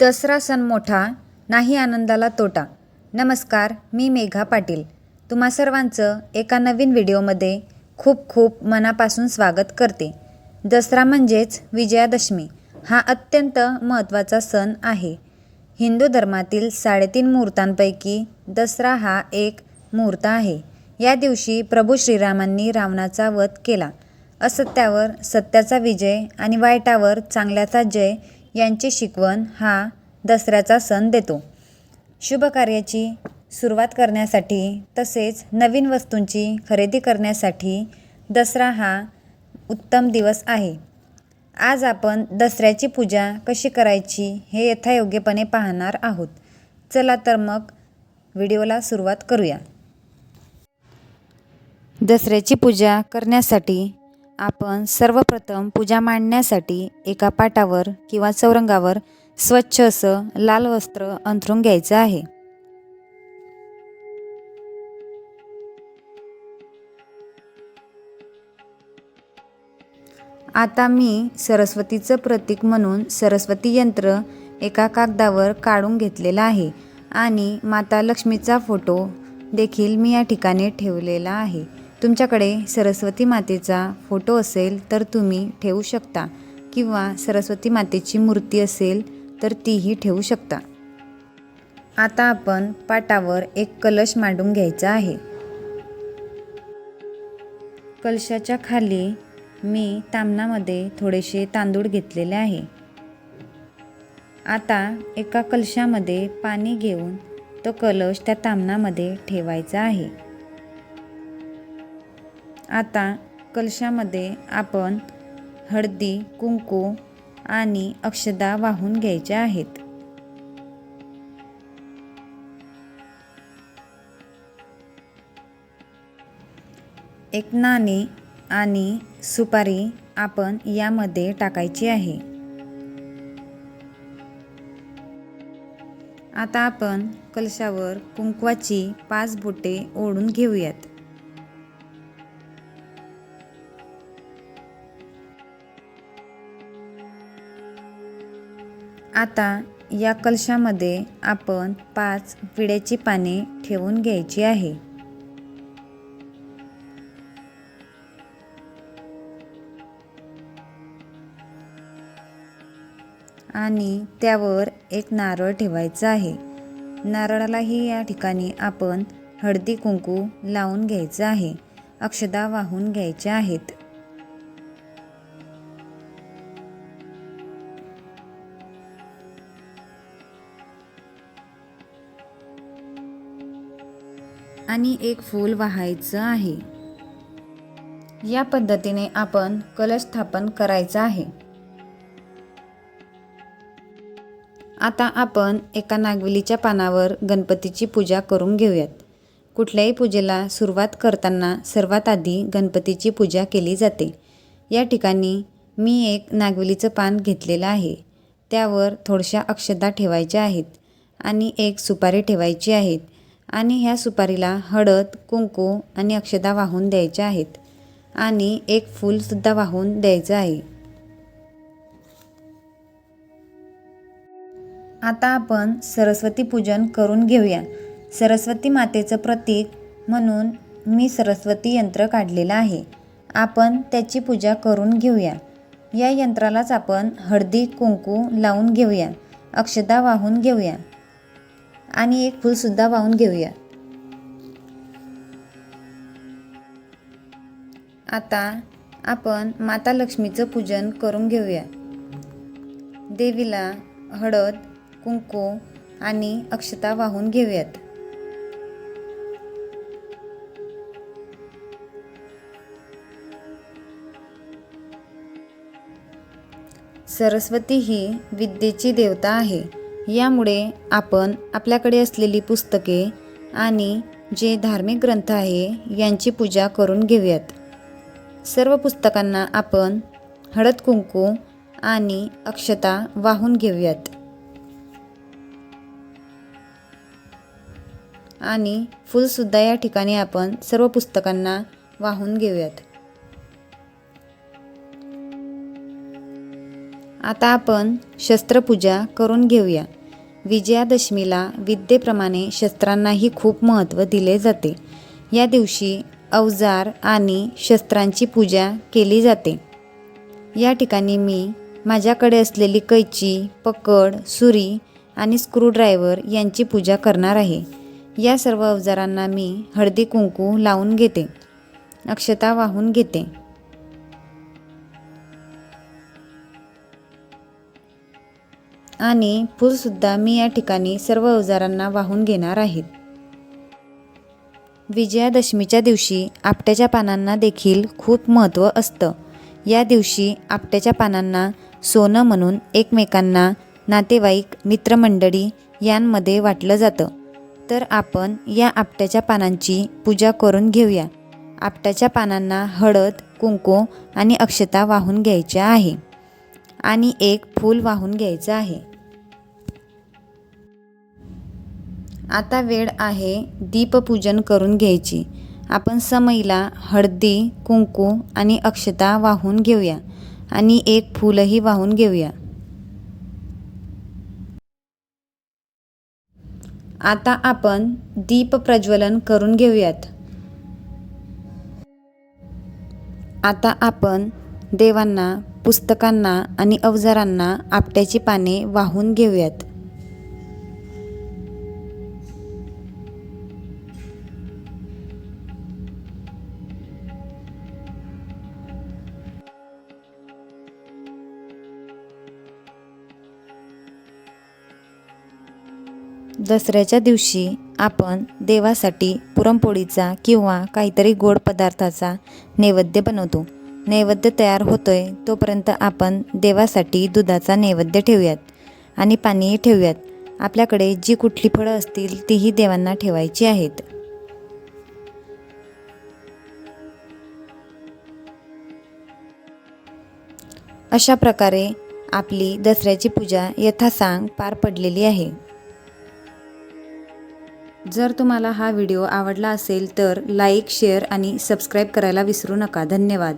दसरा सण मोठा नाही आनंदाला तोटा. नमस्कार मी मेघा पाटील. तुम्हा सर्वांचं एका नवीन व्हिडिओमध्ये खूप खूप मनापासून स्वागत करते. दसरा म्हणजेच विजयादशमी हा अत्यंत महत्त्वाचा सण आहे. हिंदू धर्मातील साडेतीन मुहूर्तांपैकी दसरा हा एक मुहूर्त आहे. या दिवशी प्रभू श्रीरामांनी रावणाचा वध केला. असत्यावर सत्याचा विजय आणि वाईटावर चांगल्याचा जय यांची शिकवण हा दसऱ्याचा सण देतो. शुभ कार्याची सुरुवात करण्यासाठी तसेच नवीन वस्तूंची खरेदी करण्यासाठी दसरा हा उत्तम दिवस आहे. आज आपण दसऱ्याची पूजा कशी करायची हे यथायोग्यपणे पाहणार आहोत. चला तर मग व्हिडिओला सुरुवात करूया. दसऱ्याची पूजा करण्यासाठी आपण सर्वप्रथम पूजा मांडण्यासाठी एका पाटावर किंवा चौरंगावर स्वच्छ असं लाल वस्त्र अंथरून घ्यायचं आहे. आता मी सरस्वतीचं प्रतीक म्हणून सरस्वती यंत्र एका कागदावर काढून घेतलेलं आहे आणि माता लक्ष्मीचा फोटो देखील मी या ठिकाणी ठेवलेला आहे. तुमच्याकडे सरस्वती मातेचा फोटो असेल तर तुम्ही ठेवू शकता. किंवा सरस्वती मातेची मूर्ती असेल तर तीही ठेवू शकता. आता आपण पाटावर एक कलश मांडून घ्यायचा आहे. कलशाच्या खाली मी तामणामध्ये थोडेसे तांदूळ घेतलेले आहे. आता एका कलशामध्ये पाणी घेऊन तो कलश त्या तामणामध्ये ठेवायचा आहे. आता कलशामध्ये आपण हळदी कुंकू आणि अक्षदा वाहून घ्यायच्या आहेत. एक नाणे आणि सुपारी आपण यामध्ये टाकायची आहे. आता आपण कलशावर कुंकवाची पाच बोटे ओढून घेऊयात. आता या कलशामध्ये आपण पाच विड्याची पाने ठेवून घ्यायची आहे. आणि त्यावर एक नारळ ठेवायचा आहे. नारळालाही या ठिकाणी आपण हळदी कुंकू लावून घ्यायचं आहे. अक्षदा वाहून घ्यायच्या आहेत. आणि एक फूल वाहायचं आहे. या पद्धतीने आपण कलश स्थापन करायचं आहे. आता आपण एका नागवेलीच्या पानावर गणपतीची पूजा करून घेऊयात. कुठल्याही पूजेला सुरुवात करताना सर्वात आधी गणपतीची पूजा केली जाते. या ठिकाणी मी एक नागवेलीचं पान घेतलेलं आहे. त्यावर थोडशा अक्षदा ठेवायच्या आहेत आणि एक सुपारी ठेवायची आहेत. आणि ह्या सुपारीला हळद कुंकू आणि अक्षदा वाहून द्यायच्या आहेत. आणि एक फूलसुद्धा वाहून द्यायचं आहे. आता आपण सरस्वती पूजन करून घेऊया. सरस्वती मातेचं प्रतीक म्हणून मी सरस्वती यंत्र काढलेलं आहे. आपण त्याची पूजा करून घेऊया. या यंत्रालाच आपण हळदी कुंकू लावून घेऊया. अक्षदा वाहून घेऊया. आणि एक फूलसुद्धा वाहून घेऊया. आता आपण माता लक्ष्मीचं पूजन करून घेऊया. देवीला हळद कुंकू आणि अक्षता वाहून घेऊयात. सरस्वती ही विद्येची देवता आहे. यामुळे आपण आपल्याकडे असलेली पुस्तके आणि जे धार्मिक ग्रंथ आहे यांची पूजा करून घेऊयात. सर्व पुस्तकांना आपण हळद कुंकू आणि अक्षता वाहून घेऊयात. आणि फुलसुद्धा या ठिकाणी आपण सर्व पुस्तकांना वाहून घेऊयात. आता आपण शस्त्रपूजा करून घेऊया. विजयादशमीला विद्येप्रमाणे शस्त्रांनाही खूप महत्त्व दिले जाते. या दिवशी अवजार आणि शस्त्रांची पूजा केली जाते. या ठिकाणी मी माझ्याकडे असलेली कैची पकड सुरी आणि स्क्रूड्रायव्हर यांची पूजा करणार आहे. या सर्व अवजारांना मी हळदी कुंकू लावून घेते. अक्षता वाहून घेते. आणि फूलसुद्धा मी या ठिकाणी सर्व अवजारांना वाहून घेणार आहेत. विजयादशमीच्या दिवशी आपट्याच्या पानांना देखील खूप महत्त्व असतं. या दिवशी आपट्याच्या पानांना सोनं म्हणून एकमेकांना नातेवाईक मित्रमंडळी यांमध्ये वाटलं जातं. तर आपण या आपट्याच्या पानांची पूजा करून घेऊया. आपट्याच्या पानांना हळद कुंकू आणि अक्षता वाहून घ्यायच्या आहे. आणि एक फूल वाहून घ्यायचं आहे. आता वेळ आहे दीपपूजन करून घ्यायची. आपण समईला हळदी कुंकू आणि अक्षता वाहून घेऊया आणि एक फूलही वाहून घेऊया. आता आपण दीप प्रज्वलन करून घेऊयात. आता आपण देवांना पुस्तकांना आणि अवजारांना आपट्याची पाने वाहून घेऊयात. दसऱ्याच्या दिवशी आपण देवासाठी पुरणपोळीचा किंवा काहीतरी गोड पदार्थाचा नैवेद्य बनवतो. नैवेद्य तयार होतोय तोपर्यंत आपण देवासाठी दुधाचा नैवेद्य ठेवूयात आणि पाणीही ठेवूयात. आपल्याकडे जी कुठली फळं असतील तीही देवांना ठेवायची आहेत. अशा प्रकारे आपली दसऱ्याची पूजा यथासांग पार पडलेली आहे. जर तुम्हाला हा व्हिडिओ आवडला असेल तर लाईक शेअर आणि सबस्क्राईब करायला विसरू नका. धन्यवाद.